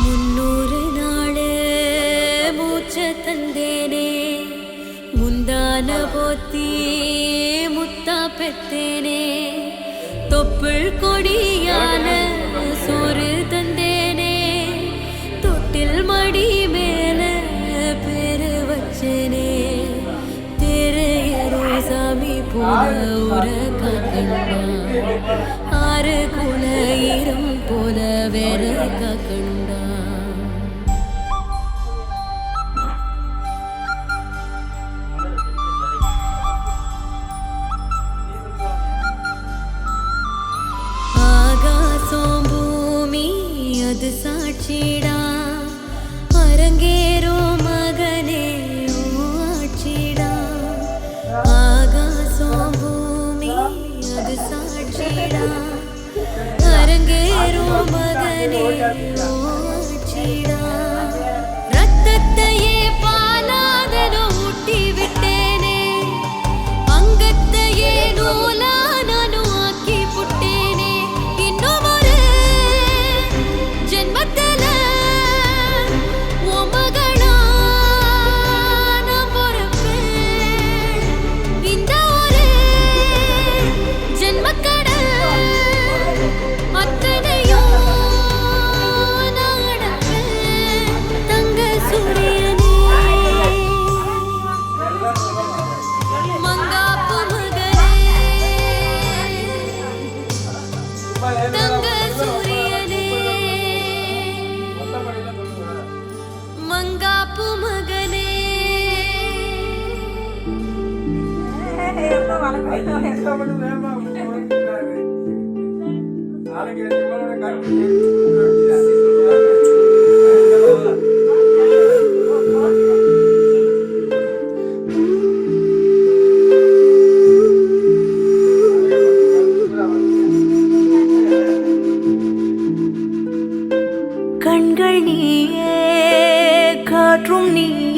முன்னூறு நாள் மூச்ச தந்தேனே. முந்தான போத்தி முத்தா பெத்தேனே. தொப்புள் கொடியான சோறு தந்தேனே. தொட்டில் மடி மேல பெரு வச்சேனே. தெரிய ரோசாமி போன உர கண்பா ஆறு குலையிரும் போல வெறுக்க கண்டான் ஆகாசம் பூமி அது சாட்சிடா. அரங்கே മകനെ ഓച്ചിടാ கண்கள் நீயே காற்றும் நீ